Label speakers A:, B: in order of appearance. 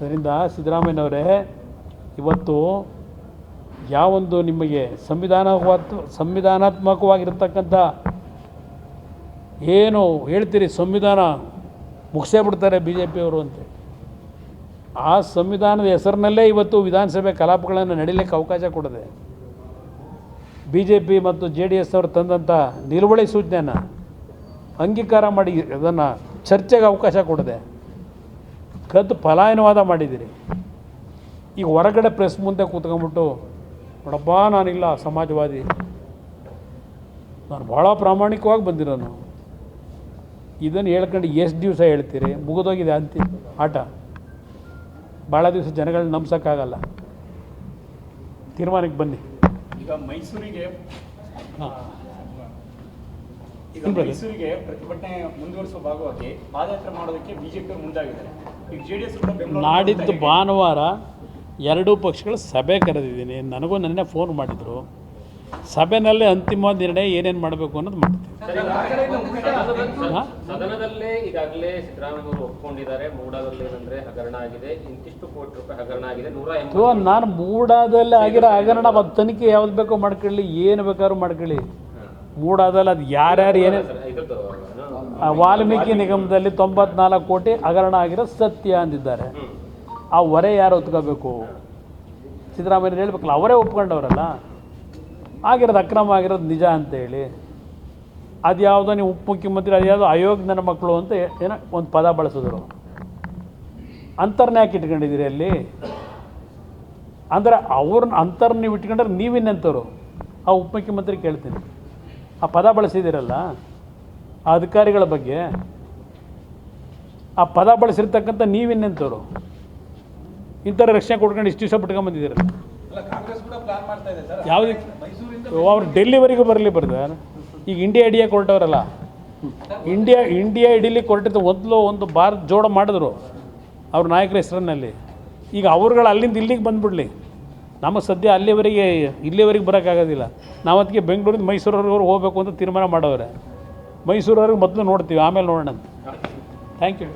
A: ಅದರಿಂದ ಸಿದ್ದರಾಮಯ್ಯನವರೇ, ಇವತ್ತು ಯಾವೊಂದು ನಿಮಗೆ ಸಂವಿಧಾನವಾದ ಸಂವಿಧಾನಾತ್ಮಕವಾಗಿರ್ತಕ್ಕಂಥ ಏನು ಹೇಳ್ತೀರಿ ಸಂವಿಧಾನ ಮುಗಿಸೇ ಬಿಡ್ತಾರೆ ಬಿ ಜೆ ಪಿಯವರು ಅಂತ ಆ ಸಂವಿಧಾನದ ಹೆಸರಿನಲ್ಲೇ ಇವತ್ತು ವಿಧಾನಸಭೆ ಕಲಾಪಗಳನ್ನು ನಡೀಲಿಕ್ಕೆ ಅವಕಾಶ ಕೊಡದೆ ಬಿ ಜೆ ಪಿ ಮತ್ತು ಜೆ ಡಿ ಎಸ್ ಅವರು ತಂದಂಥ ನಿಲುವಳಿ ಸೂಚನೆಯನ್ನು ಅಂಗೀಕಾರ ಮಾಡಿ ಅದನ್ನು ಚರ್ಚೆಗೆ ಅವಕಾಶ ಕೊಡದೆ ಕದ್ದು ಪಲಾಯನವಾದ ಮಾಡಿದ್ದೀರಿ. ಈಗ ಹೊರಗಡೆ ಪ್ರೆಸ್ ಮುಂದೆ ಕೂತ್ಕೊಂಡ್ಬಿಟ್ಟು ನೋಡಪ್ಪ ನಾನಿಲ್ಲ ಸಮಾಜವಾದಿ. ನಾನು ಭಾಳ ಪ್ರಾಮಾಣಿಕವಾಗಿ ಬಂದಿರೋನು ಇದನ್ನು ಹೇಳ್ಕೊಂಡು ಎಷ್ಟು ದಿವಸ ಹೇಳ್ತೀರಿ? ಮುಗಿದೋಗಿದೆ ಅಂತಿ ಆಟ. ಭಾಳ ದಿವಸ ಜನಗಳನ್ನ ನಂಬ್ಸೋಕ್ಕಾಗಲ್ಲ. ತೀರ್ಮಾನಕ್ಕೆ ಬನ್ನಿ.
B: ಈಗ ಮೈಸೂರಿಗೆ
A: ಹಾಂ.
B: ಈಗ ಮೈಸೂರಿಗೆ ಪ್ರತಿಭಟನೆ ಮುಂದುವರಿಸುವ ಭಾಗವಾಗಿ ಪಾದಯಾತ್ರೆ ಮಾಡೋದಕ್ಕೆ ಬಿಜೆಪಿ ಮುಂದಾಗಿದ್ದಾರೆ. ಈಗ ಜೆಡಿಎಸ್ ಕೂಡ ಬೆಂಗಳೂರು
A: ನಾಡಿದ್ದು ಭಾನುವಾರ ಎರಡೂ ಪಕ್ಷಗಳ ಸಭೆ ಕರೆದಿದ್ದೀನಿ. ನನಗೂ ನೆನ್ನೆ ಫೋನ್ ಮಾಡಿದರು. ಸಭೆನಲ್ಲಿ ಅಂತಿಮ ನಿರ್ಣಯ ಏನೇನು ಮಾಡಬೇಕು ಅನ್ನೋದು ಮಾಡ್ತೀವಿ
C: ಸದನದಲ್ಲೇ ಈಗಾಗಲೇ ಸಿದ್ದರಾಮಯ್ಯ ಅವರು ಒಪ್ಕೊಂಡಿದ್ದಾರೆ. ಮೂಡಾದಲ್ಲಿ ಏನಂದ್ರೆ ಹಗರಣ ಆಗಿದೆ. ಇಂತಿಷ್ಟು ಕೋಟಿ ರೂಪಾಯಿ ಹಗರಣ ಆಗಿದೆ. ನೂರ
A: ಸೊ ನಾನು ಮೂಡಾದಲ್ಲಿ ಆಗಿರೋ ಹಗರಣ ಮತ್ತೆ ತನಿಖೆ ಯಾವ್ದು ಬೇಕೋ ಮಾಡ್ಕೊಳ್ಳಿ. ಏನು ಬೇಕಾದ್ರೂ ಮಾಡ್ಕೊಳ್ಳಿ. ಮೂಡಾದಲ್ಲಿ ಅದು ಯಾರ್ಯಾರು ಏನೇ ವಾಲ್ಮೀಕಿ ನಿಗಮದಲ್ಲಿ ತೊಂಬತ್ನಾಲ್ಕು ಕೋಟಿ ಹಗರಣ ಆಗಿರೋ ಸತ್ಯ ಅಂದಿದ್ದಾರೆ. ಆ ಹೊರೆ ಯಾರು ಒತ್ಕೋಬೇಕು ಸಿದ್ದರಾಮಯ್ಯ ಹೇಳ್ಬೇಕಲ್ಲ ಅವರೇ ಒಪ್ಕೊಂಡವ್ರಲ್ಲ? ಆಗಿರೋದು ಅಕ್ರಮ ಆಗಿರೋದು ನಿಜ ಅಂತೇಳಿ. ಅದು ಯಾವುದೋ ನೀವು ಉಪಮುಖ್ಯಮಂತ್ರಿ ಅದು ಯಾವುದೋ ಅಯೋಗ್ಯನ ಮಕ್ಕಳು ಅಂತ ಏನೋ ಒಂದು ಪದ ಬಳಸಿದ್ರು. ಅಂತರ್ನ ಯಾಕೆ ಇಟ್ಕೊಂಡಿದ್ದೀರಿ ಅಲ್ಲಿ. ಅಂದ್ರೆ ಅವ್ರನ್ನ ಅಂತರ್ ನೀವು ಇಟ್ಕೊಂಡ್ರೆ ನೀವಿನ್ನೆಂಥವ್ರು ಆ ಉಪಮುಖ್ಯಮಂತ್ರಿ ಕೇಳ್ತೀನಿ. ಆ ಪದ ಬಳಸಿದ್ದೀರಲ್ಲ ಆ ಅಧಿಕಾರಿಗಳ ಬಗ್ಗೆ? ಆ ಪದ ಬಳಸಿರ್ತಕ್ಕಂಥ ನೀವಿನ್ನೆಂಥವ್ರು? ಇಂಥವ್ರ ರಕ್ಷಣೆ ಕೊಡ್ಕೊಂಡು ಇಷ್ಟು ದಿವಸ ಬಿಟ್ಕೊಂಬಂದಿದ್ದೀರಲ್ಲ ಯಾವುದಕ್ಕೆ ಅವ್ರು ಡೆಲ್ಲಿವರೆಗೂ ಬರಲಿ ಬರ್ದ. ಈಗ ಇಂಡಿಯಾ ಐಡಿಯಾ ಕೊರಟವ್ರಲ್ಲ? ಇಂಡಿಯಾ ಇಂಡಿಯಾ ಇಡೀಲಿ ಕೊರಟಿದ್ದು ಮೊದಲು ಒಂದು ಭಾರತ್ ಜೋಡ ಮಾಡಿದ್ರು. ಅವ್ರ ನಾಯಕರ ಹೆಸರಿನಲ್ಲಿ ಈಗ ಅವ್ರುಗಳು ಅಲ್ಲಿಂದ ಇಲ್ಲಿಗೆ ಬಂದುಬಿಡ್ಲಿ. ನಮಗೆ ಸದ್ಯ ಅಲ್ಲಿವರೆಗೆ, ಇಲ್ಲಿವರೆಗೆ ಬರೋಕ್ಕಾಗೋದಿಲ್ಲ. ನಾವು ಅದಕ್ಕೆ ಬೆಂಗಳೂರಿಂದ ಮೈಸೂರವ್ರಿಗೆ ಹೋಗಬೇಕು ಅಂತ ತೀರ್ಮಾನ ಮಾಡವ್ರೆ. ಮೈಸೂರವ್ರಿಗೆ ಮೊದಲು ನೋಡ್ತೀವಿ, ಆಮೇಲೆ ನೋಡೋಣ ಥ್ಯಾಂಕ್ ಯು